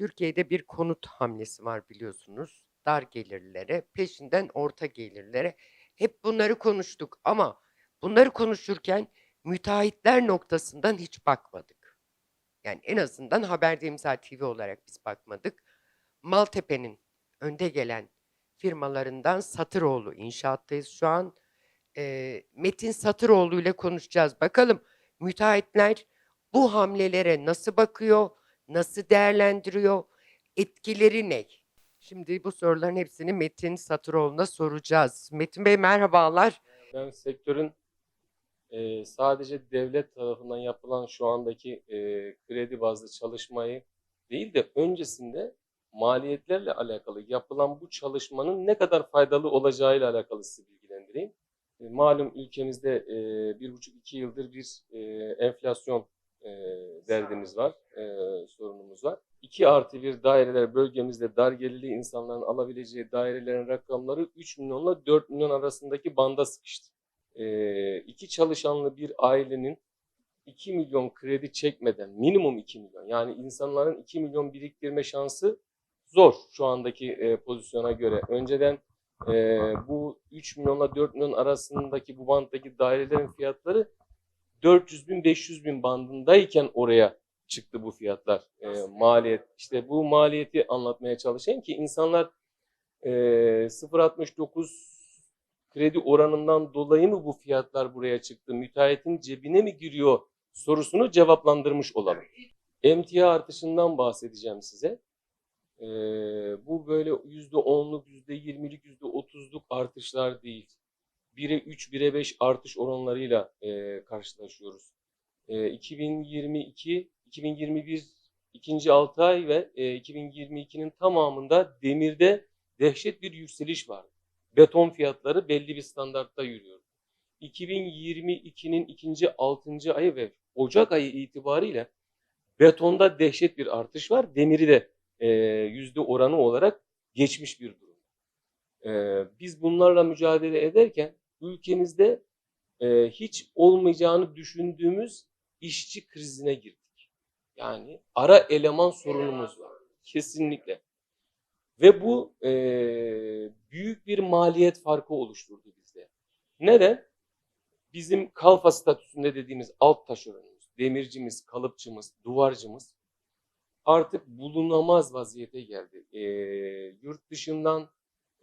Türkiye'de bir konut hamlesi var biliyorsunuz. Dar gelirlere, peşinden orta gelirlere. Hep bunları konuştuk ama bunları konuşurken müteahhitler noktasından hiç bakmadık. Yani en azından Haberde İmza TV olarak biz bakmadık. Maltepe'nin önde gelen firmalarından Satıroğlu inşaattayız şu an. Eee, Metin Satıroğlu ile konuşacağız. Bakalım müteahhitler bu hamlelere nasıl bakıyor, nasıl değerlendiriyor, etkileri ne? Şimdi bu soruların hepsini Metin Satıroğlu'na soracağız. Metin Bey merhabalar. Ben sektörün e, sadece devlet tarafından yapılan şu andaki e, kredi bazlı çalışmayı değil de öncesinde maliyetlerle alakalı yapılan bu çalışmanın ne kadar faydalı olacağıyla alakalı sizi bilgilendireyim. E, malum ülkemizde e, bir buçuk iki yıldır bir e, enflasyon e, derdimiz var, e, sorunumuz var. 2 artı 1 daireler bölgemizde dar gelirli insanların alabileceği dairelerin rakamları 3 milyonla 4 milyon arasındaki banda sıkıştı. E, iki çalışanlı bir ailenin 2 milyon kredi çekmeden minimum 2 milyon yani insanların 2 milyon biriktirme şansı zor şu andaki e, pozisyona göre. Önceden e, bu 3 milyonla 4 milyon arasındaki bu banttaki dairelerin fiyatları 400 bin 500 bin bandındayken oraya çıktı bu fiyatlar e, maliyet. İşte bu maliyeti anlatmaya çalışayım ki insanlar e, 0.69 kredi oranından dolayı mı bu fiyatlar buraya çıktı? Müteahhitin cebine mi giriyor sorusunu cevaplandırmış olalım. Emtia artışından bahsedeceğim size. E, bu böyle %10'luk, %20'lik, %30'luk artışlar değil. 1'e 3, 1'e 5 artış oranlarıyla e, karşılaşıyoruz. E, 2022, 2021 ikinci 6 ay ve e, 2022'nin tamamında demirde dehşet bir yükseliş var. Beton fiyatları belli bir standartta yürüyor. 2022'nin ikinci 6. ayı ve Ocak ayı itibariyle betonda dehşet bir artış var. Demiri de e, yüzde oranı olarak geçmiş bir durum. E, biz bunlarla mücadele ederken ülkemizde e, hiç olmayacağını düşündüğümüz işçi krizine girdik. Yani ara eleman sorunumuz var. Kesinlikle. Ve bu e, büyük bir maliyet farkı oluşturdu bizde. Neden? Bizim kalfa statüsünde dediğimiz alt taşeronumuz, demircimiz, kalıpçımız, duvarcımız artık bulunamaz vaziyete geldi. E, yurt dışından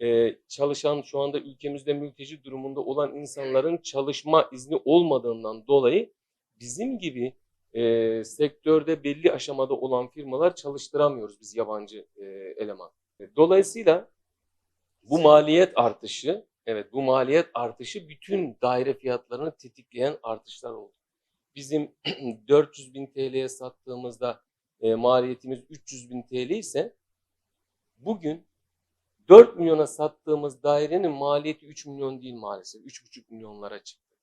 e, çalışan şu anda ülkemizde mülteci durumunda olan insanların çalışma izni olmadığından dolayı bizim gibi e, sektörde belli aşamada olan firmalar çalıştıramıyoruz biz yabancı e, eleman. Dolayısıyla bu maliyet artışı, evet bu maliyet artışı bütün daire fiyatlarını tetikleyen artışlar oldu. Bizim 400 bin TL'ye sattığımızda e, maliyetimiz 300 bin TL ise bugün 4 milyona sattığımız dairenin maliyeti 3 milyon değil maalesef. 3,5 milyonlara çıktı.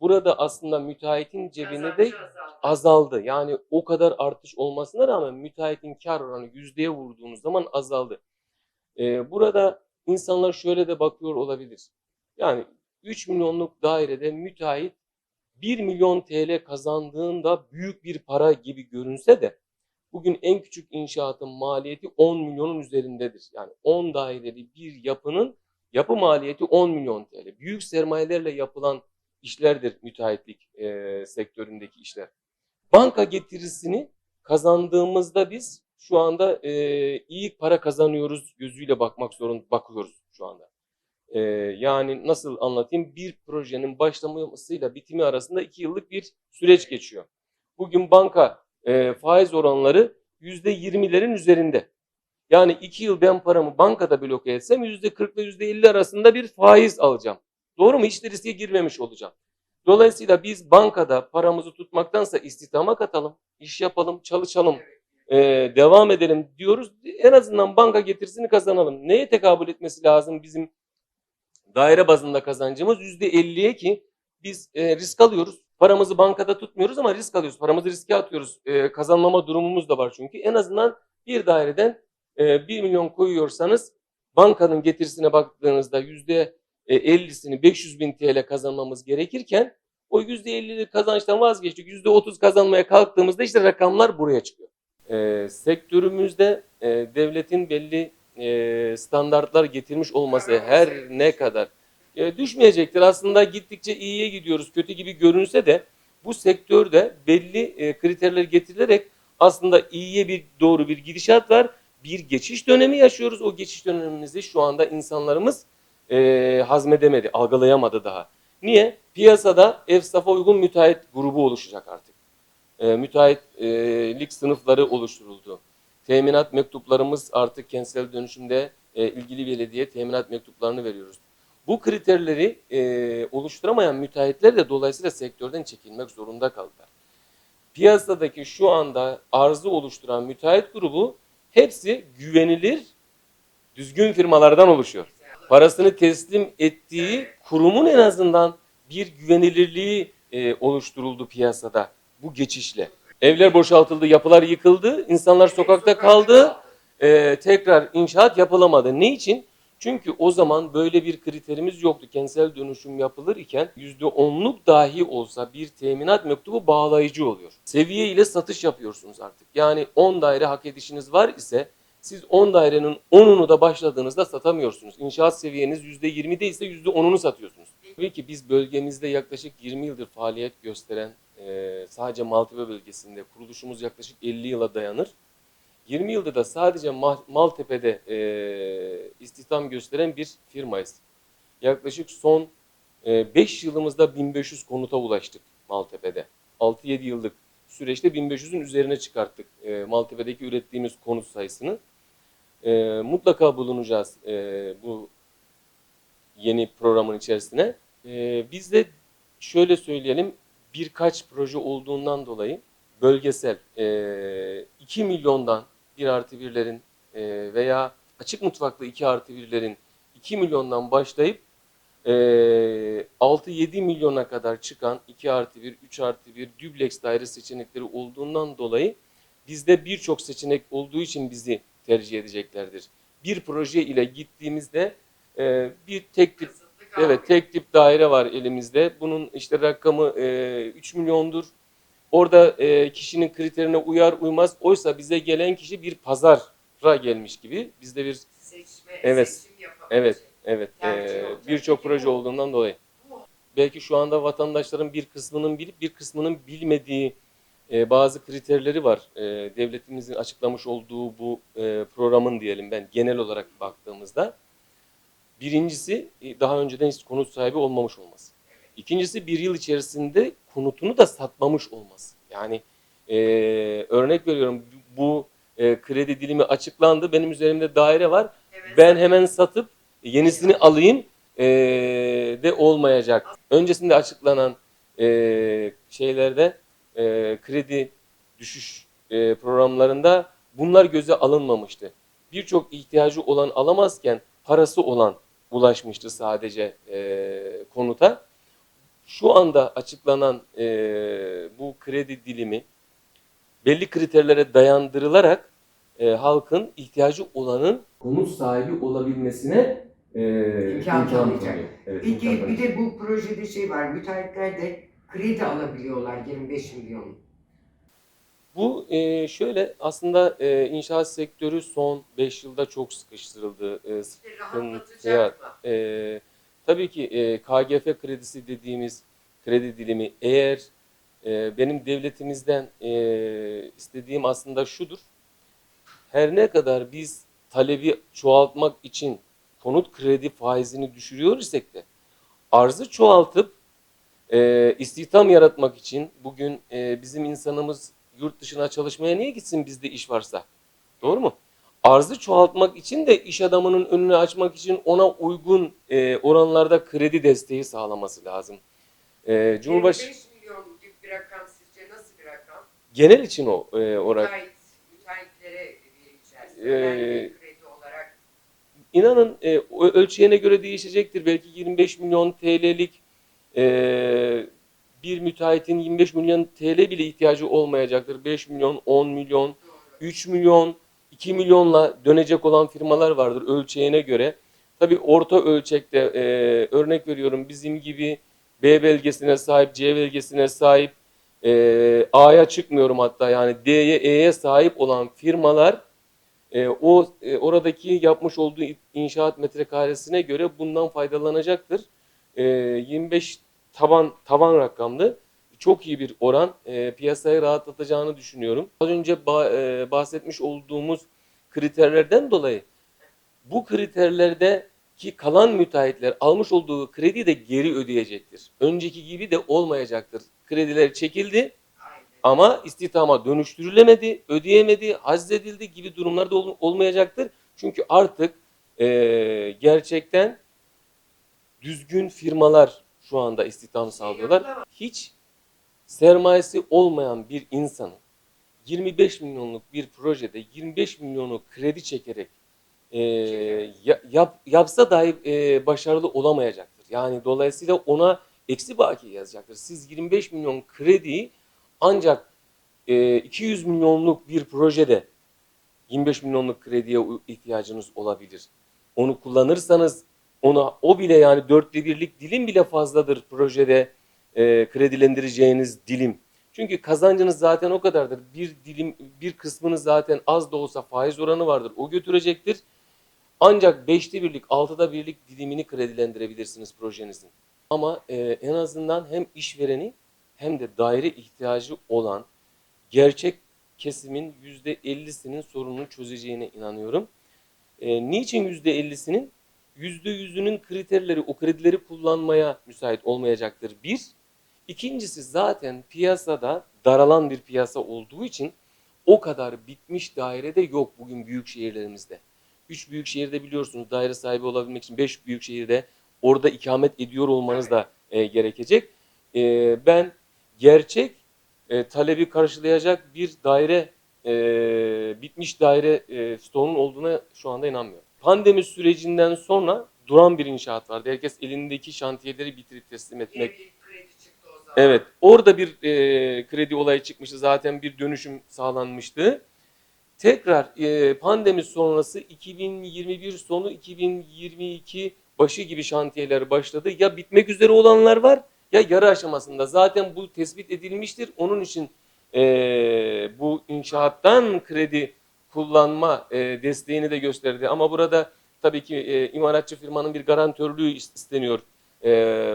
Burada aslında müteahhitin cebine de azaldı. Yani o kadar artış olmasına rağmen müteahhitin kar oranı yüzdeye vurduğumuz zaman azaldı. Ee, burada insanlar şöyle de bakıyor olabilir. Yani 3 milyonluk dairede müteahhit 1 milyon TL kazandığında büyük bir para gibi görünse de bugün en küçük inşaatın maliyeti 10 milyonun üzerindedir. Yani 10 daireli bir yapının yapı maliyeti 10 milyon TL. Büyük sermayelerle yapılan işlerdir müteahhitlik e, sektöründeki işler. Banka getirisini kazandığımızda biz şu anda e, iyi para kazanıyoruz gözüyle bakmak zorunda bakıyoruz şu anda. E, yani nasıl anlatayım? Bir projenin başlamasıyla bitimi arasında iki yıllık bir süreç geçiyor. Bugün banka e, faiz oranları yüzde yirmilerin üzerinde. Yani iki yıl ben paramı bankada bloke etsem yüzde kırk ile yüzde elli arasında bir faiz alacağım. Doğru mu? Hiç de riske girmemiş olacağım. Dolayısıyla biz bankada paramızı tutmaktansa istihdama katalım, iş yapalım, çalışalım, e, devam edelim diyoruz. En azından banka getirisini kazanalım. Neye tekabül etmesi lazım bizim daire bazında kazancımız? Yüzde elliye ki biz e, risk alıyoruz. Paramızı bankada tutmuyoruz ama risk alıyoruz. Paramızı riske atıyoruz. E, kazanmama durumumuz da var çünkü. En azından bir daireden e, 1 milyon koyuyorsanız bankanın getirisine baktığınızda yüzde 50'sini 500 bin TL kazanmamız gerekirken o %50'lik kazançtan vazgeçtik. %30 kazanmaya kalktığımızda işte rakamlar buraya çıkıyor. Ee, sektörümüzde e, devletin belli e, standartlar getirmiş olması her ne kadar e, düşmeyecektir. Aslında gittikçe iyiye gidiyoruz. Kötü gibi görünse de bu sektörde belli e, kriterler getirilerek aslında iyiye bir doğru bir gidişat var. Bir geçiş dönemi yaşıyoruz. O geçiş dönemimizi şu anda insanlarımız e, hazmedemedi, algılayamadı daha. Niye? Piyasada EFSAF'a uygun müteahhit grubu oluşacak artık. E, müteahhitlik sınıfları oluşturuldu. Teminat mektuplarımız artık kentsel dönüşümde e, ilgili belediye teminat mektuplarını veriyoruz. Bu kriterleri e, oluşturamayan müteahhitler de dolayısıyla sektörden çekilmek zorunda kaldılar. Piyasadaki şu anda arzı oluşturan müteahhit grubu hepsi güvenilir, düzgün firmalardan oluşuyor. Parasını teslim ettiği kurumun en azından bir güvenilirliği e, oluşturuldu piyasada bu geçişle. Evler boşaltıldı, yapılar yıkıldı, insanlar sokakta kaldı, e, tekrar inşaat yapılamadı. Ne için? Çünkü o zaman böyle bir kriterimiz yoktu. Kentsel dönüşüm yapılır iken %10'luk dahi olsa bir teminat mektubu bağlayıcı oluyor. Seviye ile satış yapıyorsunuz artık. Yani 10 daire hak edişiniz var ise siz 10 dairenin 10'unu da başladığınızda satamıyorsunuz. İnşaat seviyeniz %20 değilse %10'unu satıyorsunuz. Tabii ki biz bölgemizde yaklaşık 20 yıldır faaliyet gösteren e, sadece Maltepe bölgesinde kuruluşumuz yaklaşık 50 yıla dayanır. 20 yılda da sadece Ma- Maltepe'de e, istihdam gösteren bir firmayız. Yaklaşık son 5 yılımızda 1500 konuta ulaştık Maltepe'de. 6-7 yıllık süreçte 1500'ün üzerine çıkarttık e, Maltepe'deki ürettiğimiz konut sayısını. E, mutlaka bulunacağız e, bu yeni programın içerisine. E, biz de şöyle söyleyelim birkaç proje olduğundan dolayı bölgesel e, 2 milyondan 1 artı 1'lerin e, veya açık mutfaklı 2 artı 1'lerin 2 milyondan başlayıp e, 6-7 milyona kadar çıkan 2 artı 1, 3 artı 1 dübleks daire seçenekleri olduğundan dolayı bizde birçok seçenek olduğu için bizi tercih edeceklerdir. Bir proje ile gittiğimizde e, bir tek tip Evet tek tip daire var elimizde. Bunun işte rakamı e, 3 milyondur. Orada e, kişinin kriterine uyar uymaz. Oysa bize gelen kişi bir pazara gelmiş gibi. Bizde bir Seçme, Evet, seçim evet evet e, birçok proje olduğundan dolayı. Belki şu anda vatandaşların bir kısmının bilip bir kısmının bilmediği e, bazı kriterleri var. E, devletimizin açıklamış olduğu bu e, programın diyelim ben genel olarak baktığımızda. Birincisi daha önceden hiç konut sahibi olmamış olması. İkincisi bir yıl içerisinde konutunu da satmamış olması. Yani e, örnek veriyorum bu e, kredi dilimi açıklandı. Benim üzerimde daire var. Evet. Ben hemen satıp yenisini alayım e, de olmayacak. Öncesinde açıklanan e, şeylerde e, kredi düşüş e, programlarında bunlar göze alınmamıştı. Birçok ihtiyacı olan alamazken parası olan ulaşmıştı sadece e, konuta. Şu anda açıklanan e, bu kredi dilimi belli kriterlere dayandırılarak e, halkın ihtiyacı olanın konut sahibi olabilmesine e, İmkan tanıyacak. tanıyor. Evet, imkan Peki bir tanıyacak. de bu projede şey var. Müteahhitler de kredi alabiliyorlar 25 milyon. Bu e, şöyle aslında e, inşaat sektörü son 5 yılda çok sıkıştırıldı. E, Rahatlatacak mı? e, tabii ki e, KGF kredisi dediğimiz kredi dilimi eğer e, benim devletimizden e, istediğim aslında şudur. Her ne kadar biz talebi çoğaltmak için konut kredi faizini düşürüyor isek de arzı çoğaltıp e, istihdam yaratmak için bugün e, bizim insanımız yurt dışına çalışmaya niye gitsin bizde iş varsa? Doğru mu? Arzı çoğaltmak için de iş adamının önünü açmak için ona uygun e, oranlarda kredi desteği sağlaması lazım. E, Cumhurbaşı 25 milyon gibi bir rakam sizce nasıl bir rakam? genel için o e, oran. Müteahhit, müteahhitlere vereceğiz. Ee, kredi olarak. İnanın e, ölçeğine göre değişecektir. Belki 25 milyon TL'lik e, bir müteahhitin 25 milyon TL bile ihtiyacı olmayacaktır. 5 milyon, 10 milyon, Doğru. 3 milyon, 2 milyonla dönecek olan firmalar vardır ölçeğine göre. Tabii orta ölçekte e, örnek veriyorum bizim gibi B belgesine sahip, C belgesine sahip e, A'ya çıkmıyorum hatta yani D'ye E'ye sahip olan firmalar e, o e, oradaki yapmış olduğu inşaat metrekaresine göre bundan faydalanacaktır. E, 25 taban tavan rakamlı çok iyi bir oran e, piyasayı rahatlatacağını düşünüyorum. Az önce ba- e, bahsetmiş olduğumuz kriterlerden dolayı bu kriterlerdeki kalan müteahhitler almış olduğu krediyi de geri ödeyecektir. Önceki gibi de olmayacaktır. Krediler çekildi ama istihdama dönüştürülemedi, ödeyemedi, haczedildi gibi durumlar da ol- olmayacaktır. Çünkü artık e, gerçekten düzgün firmalar şu anda istihdam sağlıyorlar. Hiç sermayesi olmayan bir insanın 25 milyonluk bir projede 25 milyonu kredi çekerek e, ya- yap, yapsa dahi e, başarılı olamayacaktır. Yani dolayısıyla ona eksi baki yazacaktır. Siz 25 milyon krediyi ancak e, 200 milyonluk bir projede 25 milyonluk krediye ihtiyacınız olabilir. Onu kullanırsanız ona o bile yani dörtte birlik dilim bile fazladır projede e, kredilendireceğiniz dilim. Çünkü kazancınız zaten o kadardır. Bir dilim bir kısmınız zaten az da olsa faiz oranı vardır. O götürecektir. Ancak beşte birlik, altıda birlik dilimini kredilendirebilirsiniz projenizin. Ama e, en azından hem işvereni hem de daire ihtiyacı olan gerçek kesimin yüzde ellisinin sorununu çözeceğine inanıyorum. E, niçin yüzde ellisinin? Yüzde yüzünün kriterleri o kredileri kullanmaya müsait olmayacaktır. Bir. İkincisi zaten piyasada daralan bir piyasa olduğu için o kadar bitmiş daire de yok bugün büyük şehirlerimizde. Üç büyük şehirde biliyorsunuz daire sahibi olabilmek için beş büyük şehirde orada ikamet ediyor olmanız da e, gerekecek. E, ben gerçek e, talebi karşılayacak bir daire e, bitmiş daire e, stoğunun olduğuna şu anda inanmıyorum. Pandemi sürecinden sonra duran bir inşaat vardı. Herkes elindeki şantiyeleri bitirip teslim etmek Evet, orada bir e, kredi olayı çıkmıştı. Zaten bir dönüşüm sağlanmıştı. Tekrar e, pandemi sonrası 2021 sonu 2022 başı gibi şantiyeler başladı. Ya bitmek üzere olanlar var ya yarı aşamasında. Zaten bu tespit edilmiştir. Onun için e, bu inşaattan kredi kullanma e, desteğini de gösterdi. Ama burada tabii ki e, imalatçı firmanın bir garantörlüğü is- isteniyor e,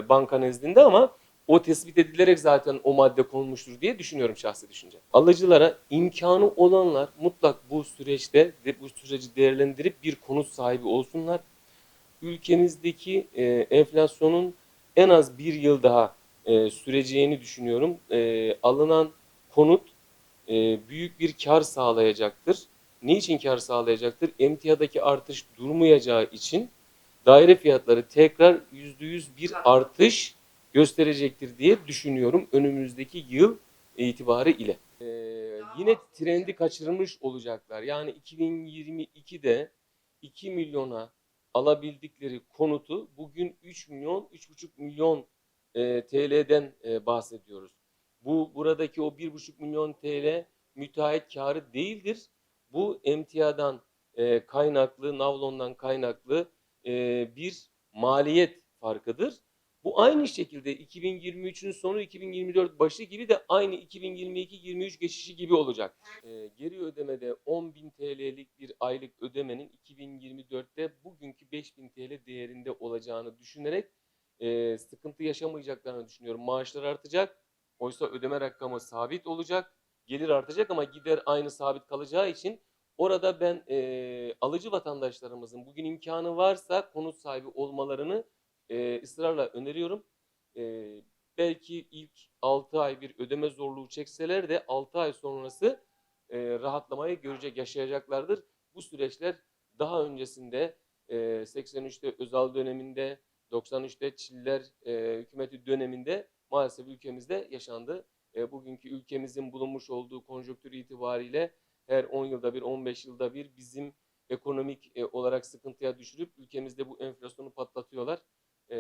banka nezdinde ama o tespit edilerek zaten o madde konmuştur diye düşünüyorum şahsi düşünce. Alıcılara imkanı olanlar mutlak bu süreçte ve bu süreci değerlendirip bir konut sahibi olsunlar. Ülkemizdeki e, enflasyonun en az bir yıl daha e, süreceğini düşünüyorum. E, alınan konut e, büyük bir kar sağlayacaktır. Niçin kar sağlayacaktır? Emtiyadaki artış durmayacağı için daire fiyatları tekrar %100 bir artış gösterecektir diye düşünüyorum önümüzdeki yıl itibarı ile. Ee, yine trendi kaçırmış olacaklar. Yani 2022'de 2 milyona alabildikleri konutu bugün 3 milyon, 3,5 milyon e, TL'den e, bahsediyoruz. Bu buradaki o 1,5 milyon TL müteahhit karı değildir. Bu emtiadan e, kaynaklı, navlondan kaynaklı e, bir maliyet farkıdır. Bu aynı şekilde 2023'ün sonu 2024 başı gibi de aynı 2022-23 geçişi gibi olacak. Ee, geri ödemede 10.000 TL'lik bir aylık ödemenin 2024'te bugünkü 5.000 TL değerinde olacağını düşünerek e, sıkıntı yaşamayacaklarını düşünüyorum. Maaşlar artacak. Oysa ödeme rakamı sabit olacak. Gelir artacak ama gider aynı sabit kalacağı için orada ben e, alıcı vatandaşlarımızın bugün imkanı varsa konut sahibi olmalarını e, ısrarla öneriyorum. E, belki ilk 6 ay bir ödeme zorluğu çekseler de 6 ay sonrası e, rahatlamayı görecek, yaşayacaklardır. Bu süreçler daha öncesinde e, 83'te Özal döneminde, 93'te Çiller e, hükümeti döneminde maalesef ülkemizde yaşandı. E, bugünkü ülkemizin bulunmuş olduğu konjonktür itibariyle her 10 yılda bir, 15 yılda bir bizim ekonomik e, olarak sıkıntıya düşürüp ülkemizde bu enflasyonu patlatıyorlar.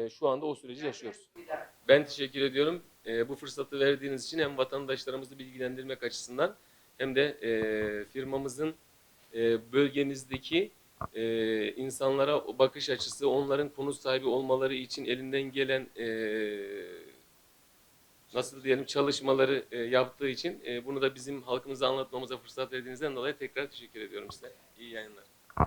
Şu anda o süreci yaşıyoruz. Ben teşekkür ediyorum. E, bu fırsatı verdiğiniz için hem vatandaşlarımızı bilgilendirmek açısından hem de e, firmamızın e, bölgemizdeki e, insanlara bakış açısı, onların konut sahibi olmaları için elinden gelen e, nasıl diyelim çalışmaları e, yaptığı için e, bunu da bizim halkımıza anlatmamıza fırsat verdiğinizden dolayı tekrar teşekkür ediyorum size. İyi yayınlar.